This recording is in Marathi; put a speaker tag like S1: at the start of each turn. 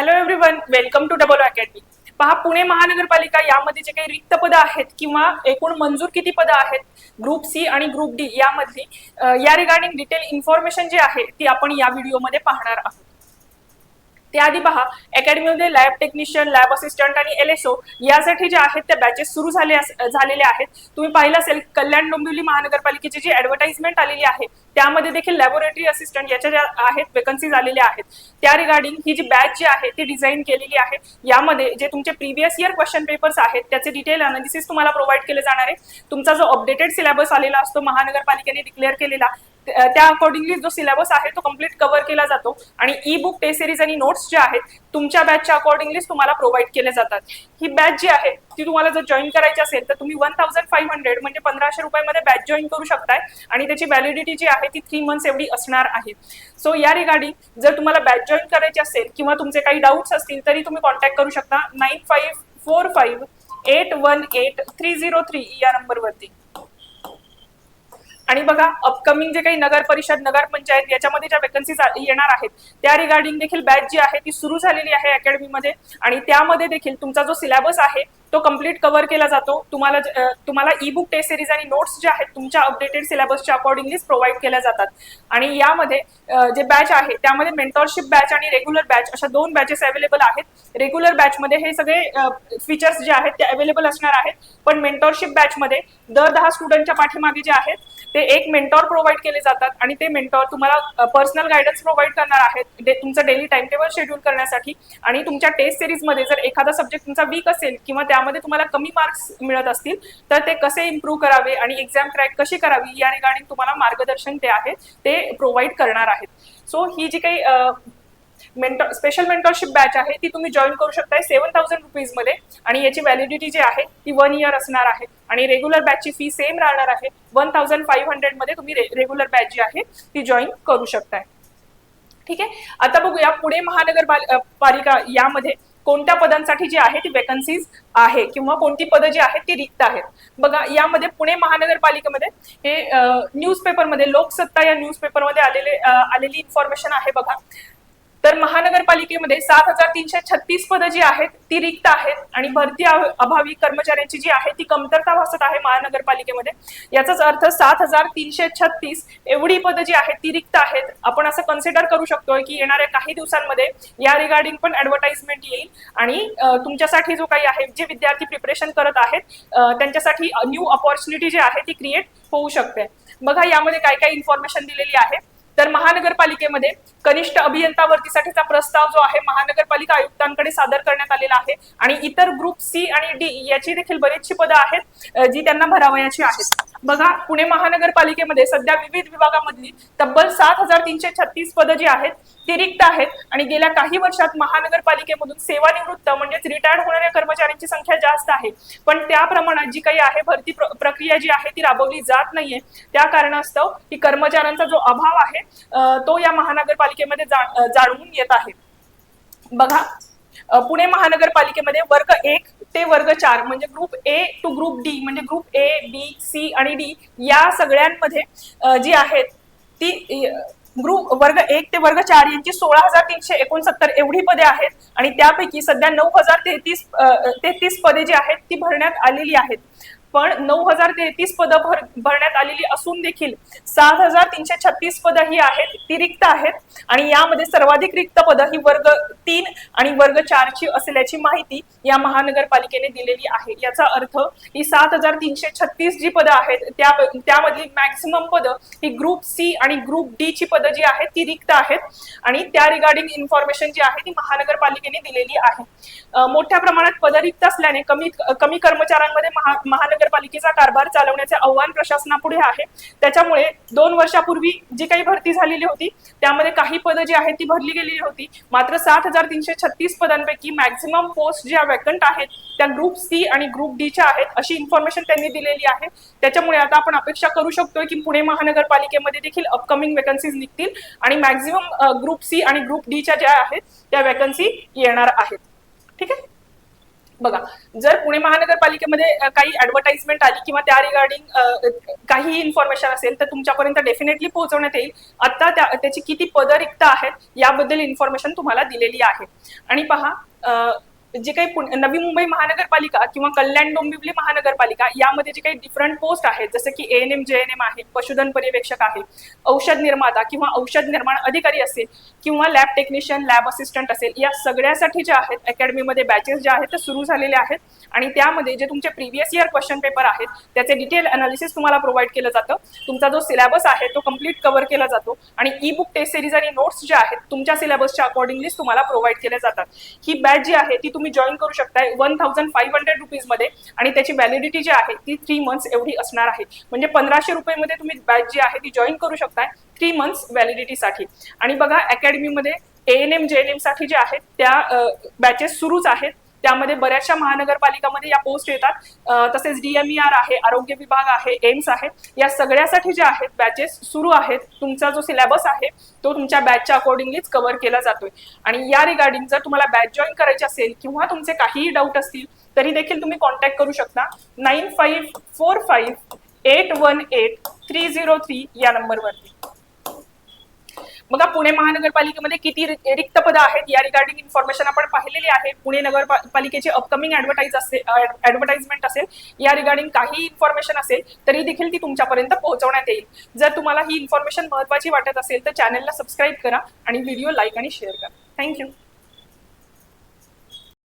S1: Hello everyone welcome to double academy पहा पुणे महानगरपालिका यामध्ये जे काही रिक्त पदं आहेत किंवा एकूण मंजूर किती पदं आहेत ग्रुप सी आणि ग्रुप डी यामधली या रिगार्डिंग डिटेल इन्फॉर्मेशन जी आहे ती आपण या व्हिडिओमध्ये पाहणार आहोत. त्याआधी पहा अकॅडमीमध्ये लॅब टेक्निशियन लॅब असिस्टंट आणि एल एस ओ यासाठी जे आहेत त्या बॅचेस सुरू झाले झालेले आहेत. तुम्ही पाहिलं असेल कल्याण डोंबिवली महानगरपालिकेची जी ऍडव्हर्टाइजमेंट आलेली आहे त्यामध्ये देखील लॅबोरेटरी असिस्टंट याच्या ज्या आहेत वेकन्सी आलेल्या आहेत. त्या रिगार्डिंग ही जी बॅच जी आहे ती डिझाईन केलेली आहे. यामध्ये जे तुमचे प्रिव्हियस इयर क्वेश्चन पेपर्स आहेत त्याचे डिटेल अनालिसिस तुम्हाला प्रोव्हाइड केले जाणार आहे. तुमचा जो अपडेटेड सिलेबस आलेला असतो महानगरपालिकेने डिक्लेअर केलेला त्या अकॉर्डिंगली जो सिलेबस आहे तो कंप्लीट कव्हर केला जातो. आणि ई बुक टेस्ट सिरीज आणि नोट्स जे आहेत तुमच्या बॅचच्या अकॉर्डिंगलीच तुम्हाला प्रोव्हाइड केले जातात. ही बॅच जी आहे ती तुम्हाला जर जॉईन करायची असेल तर तुम्ही वन थाउजंड फाईव्ह हंड्रेड म्हणजे पंधराशे रुपयामध्ये बॅच जॉईन करू शकताय. आणि त्याची व्हॅलिडिटी जी आहे ती थ्री मंथ्स एवढी असणार आहे. सो या रिगार्डिंग जर तुम्हाला बॅच जॉईन करायची असेल किंवा तुमचे काही डाऊट्स असतील तरी तुम्ही कॉन्टॅक्ट करू शकता. Nine five four five eight one eight three zero three या नंबरवरती आणि बघा अपकमिंग जे काही नगर परिषद नगर पंचायत याच्यामध्ये ज्या वेकन्सीज येणार आहेत त्या रिगार्डिंग देखील बॅच जी आहे ती सुरू झालेली आहे अकॅडमीमध्ये आणि त्यामध्ये देखील तुमचा जो सिलेबस आहे तो कंप्लीट कव्हर केला जातो. तुम्हाला तुम्हाला ई बुक टेस्ट सिरीज आणि नोट्स जे आहेत तुमच्या अपडेटेड सिलेबसच्या अकॉर्डिंगलीच प्रोव्हाइड केल्या जातात. आणि यामध्ये जे बॅच आहे त्यामध्ये मेंटॉरशिप बॅच आणि रेग्युलर बॅच अशा दोन बॅचेस अवेलेबल आहेत. रेग्युलर बॅचमध्ये हे सगळे फीचर्स जे आहेत ते अवेलेबल असणार आहेत. पण मेंटॉरशिप बॅचमध्ये दर दहा स्टुडंटच्या पाठीमागे जे आहेत ते एक मेंटॉर प्रोव्हाइड केले जातात. आणि ते मेंटॉर तुम्हाला पर्सनल गायडन्स प्रोव्हाइड करणार आहेत. डे- तुमचं डेली टाइम टेबल शेड्यूल करण्यासाठी. आणि तुमच्या टेस्ट सिरीजमध्ये जर एखादा सब्जेक्ट तुमचा वीक असेल किंवा त्यामध्ये तुम्हाला कमी मार्क्स मिळत असतील तर ते कसे इम्प्रूव्ह करावे आणि एक्झाम क्रॅक कशी करावी या रिगार्डिंग तुम्हाला मार्गदर्शन ते आहे ते प्रोव्हाइड करणार आहेत. सो ही जी काही मेंटॉर स्पेशल मेंटॉरशिप बॅच आहे ती तुम्ही जॉईन करू शकताय सेव्हन थाउजंड रुपीजमध्ये आणि याची व्हॅलिडिटी जी आहे ती वन इयर असणार आहे. आणि रेग्युलर बॅचची फी सेम राहणार आहे. वन थाउजंड फाईव्ह हंड्रेडमध्ये तुम्ही रेग्युलर बॅच जी आहे ती जॉईन करू शकताय. ठीक आहे? आता बघूया पुणे महानगरपालिका यामध्ये कोणत्या पदांसाठी जी आहे ती वेकन्सीज आहे किंवा कोणती पदं जी आहेत ती रिक्त आहेत. बघा यामध्ये पुणे महानगरपालिकेमध्ये हे न्यूजपेपरमध्ये लोकसत्ता या न्यूजपेपरमध्ये आलेले आलेली इन्फॉर्मेशन आहे बघा. तर महानगरपालिकेमध्ये सात हजार तीनशे छत्तीस पदं जी आहेत ती रिक्त आहेत आणि भरती अभ- अभावी कर्मचाऱ्यांची जी आहे ती कमतरता भासत आहे महानगरपालिकेमध्ये. याचाच अर्थ सात हजार तीनशे छत्तीस एवढी पदं जी आहेत ती रिक्त आहेत. आपण असं कन्सिडर करू शकतोय की येणाऱ्या काही दिवसांमध्ये या रिगार्डिंग पण ऍडव्हर्टाइजमेंट येईल आणि तुमच्यासाठी जो काही आहे जे विद्यार्थी प्रिपरेशन करत आहेत त्यांच्यासाठी न्यू ऑपॉर्च्युनिटी जी आहे ती क्रिएट होऊ शकते. बघा यामध्ये काय काय इन्फॉर्मेशन दिलेली आहे. तर महानगरपालिकेमध्ये कनिष्ठ अभियंता भरतीसाठीचा प्रस्ताव जो आहे महानगरपालिका आयुक्तांकडे सादर करण्यात आलेला आहे. आणि इतर ग्रुप सी आणि डी याची देखील बरीचशी पदं आहेत जी त्यांना भरावयाची आहेत. बघा पुणे महानगरपालिकेमध्ये सध्या विविध विभागामधली तब्बल सात हजार तीनशे छत्तीस पदं जी आहेत अतिरिक्त रिक्त आहेत. आणि गेल्या काही वर्षात महानगरपालिकेमधून सेवानिवृत्त म्हणजेच रिटायर्ड होणाऱ्या कर्मचाऱ्यांची संख्या जास्त आहे. पण त्या प्रमाणात जी काही आहे भरती प्र- प्रक्रिया जी आहे ती राबवली जात नाहीये. त्या कारणास्तव की कर्मचाऱ्यांचा जो अभाव आहे तो या महानगरपालिकेमध्ये जा- जाणवून येत आहे. बघा पुणे महानगरपालिकेमध्ये वर्ग एक ते वर्ग चार म्हणजे group A to group D म्हणजे ग्रुप ए बी सी आणि डी या सगळ्यांमध्ये जी आहेत ती ग्रुप वर्ग एक ते वर्ग चार यांची सोळा हजार तीनशे एकोणसत्तर एवढी पदे आहेत. आणि त्यापैकी सध्या नऊ हजार तेहतीस तेहतीस पदे जी आहेत ती भरण्यात आलेली आहेत. पण नऊ हजार तेहतीस पदं भर भरण्यात आलेली असून देखील सात हजार तीनशे छत्तीस पदं ही आहेत ती रिक्त आहेत. आणि यामध्ये सर्वाधिक रिक्त पदं ही वर्ग तीन आणि वर्ग चारची असल्याची माहिती या महानगरपालिकेने दिलेली आहे. याचा अर्थ ही सात हजार तीनशे छत्तीस जी पदं आहेत त्या त्यामधली मॅक्सिमम पदं ही ग्रुप सी आणि ग्रुप डी ची पदं जी आहेत ती रिक्त आहेत. आणि त्या रिगार्डिंग इन्फॉर्मेशन जी आहे ती महानगरपालिकेने दिलेली आहे. मोठ्या प्रमाणात पदं रिक्त असल्याने कमी कमी कर्मचाऱ्यांमध्ये महा महानगर महानगरपालिकेचा कारभार चालवण्याचे आव्हान प्रशासनापुढे आहे. त्याच्यामुळे दोन वर्षापूर्वी जी काही भरती झालेली होती त्यामध्ये काही पदं जी आहेत ती भरली गेलेली होती. मात्र सात हजार तीनशे छत्तीस पदांपैकी मॅक्झिमम पोस्ट ज्या वॅकंट आहेत त्या ग्रुप सी आणि ग्रुप डी च्या आहेत अशी इन्फॉर्मेशन त्यांनी दिलेली आहे. त्याच्यामुळे आता आपण अपेक्षा करू शकतोय की पुणे महानगरपालिकेमध्ये देखील अपकमिंग वेकन्सीज निघतील आणि मॅक्झिमम ग्रुप सी आणि ग्रुप डी च्या ज्या आहेत त्या वॅकन्सी येणार आहेत. ठीक आहे? बघा जर पुणे महानगरपालिकेमध्ये काही ऍडव्हर्टाइजमेंट आली किंवा त्या रिगार्डिंग काही इन्फॉर्मेशन असेल तर तुमच्यापर्यंत डेफिनेटली पोहोचवण्यात येईल. आता त्याची किती पदं रिक्त आहेत याबद्दल इन्फॉर्मेशन तुम्हाला दिलेली आहे. आणि पहा जे काही पुणे- नवी मुंबई महानगरपालिका किंवा कल्याण डोंबिवली महानगरपालिका यामध्ये जे काही डिफरंट पोस्ट आहेत जसं की N M J N M आहे पशुधन पर्यवेक्षक आहे औषध निर्माता किंवा औषध निर्माण अधिकारी असेल किंवा लॅब टेक्निशियन लॅब असिस्टंट असेल या सगळ्यासाठी ज्या आहेत अकॅडमीमध्ये बॅचेस ज्या आहेत त्या सुरू झालेले आहेत. आणि त्यामध्ये जे तुमचे प्रिव्हियस इयर क्वेश्चन पेपर आहेत त्याचे डिटेल अनालिसिस तुम्हाला प्रोव्हाइड केलं जातं. तुमचा जो सिलेबस आहे तो कंप्लीट कव्हर केला जातो. आणि ई बुक टेस्ट सिरीज आणि नोट्स ज्या आहेत तुमच्या सिलेबसच्या अकॉर्डिंगलीच तुम्हाला प्रोव्हाइड केल्या जातात. ही बॅच जी आहे ती तुम्ही जॉईन करू शकताय वन थाउजंड फाईव्ह हंड्रेड रुपीजमध्ये आणि त्याची व्हॅलिडिटी जी आहे ती थ्री मंथ्स एवढी असणार आहे. म्हणजे पंधराशे रुपयेमध्ये तुम्ही बॅच जी आहे ती जॉईन करू शकताय थ्री मंथ्स व्हॅलिडिटीसाठी आणि बघा अकॅडमीमध्ये A N M J N एमसाठी जे आहेत त्या बॅचेस सुरूच आहेत. त्यामध्ये बऱ्याचशा महानगरपालिकामध्ये या पोस्ट येतात. तसेच डीएमईआर आहे आरोग्य विभाग आहे एम्स आहे. या सगळ्यासाठी ज्या आहेत बॅचेस सुरू आहेत. तुमचा जो सिलेबस आहे तो तुमच्या बॅचच्या अकॉर्डिंगलीच कव्हर केला जातोय. आणि या रिगार्डिंग जर तुम्हाला बॅच जॉईन करायची असेल किंवा तुमचे काहीही डाऊट असतील तरी देखील तुम्ही कॉन्टॅक्ट करू शकता. Nine five four five eight one eight three zero three या नंबरवरती बघा पुणे महानगरपालिकेमध्ये किती रिक्त पदं आहेत या रिगार्डिंग इन्फॉर्मेशन आपण पाहिलेली आहे. पुणे नगरपालिकेची अपकमिंग ऍडव्हर्टाईज असेल ऍडव्हर्टाइजमेंट असेल या रिगार्डिंग काही इन्फॉर्मेशन असेल तरी देखील ती तुमच्यापर्यंत पोहोचवण्यात येईल. जर तुम्हाला ही इन्फॉर्मेशन महत्वाची वाटत असेल तर चॅनलला सबस्क्राईब करा आणि व्हिडिओ लाईक आणि शेअर करा. Thank you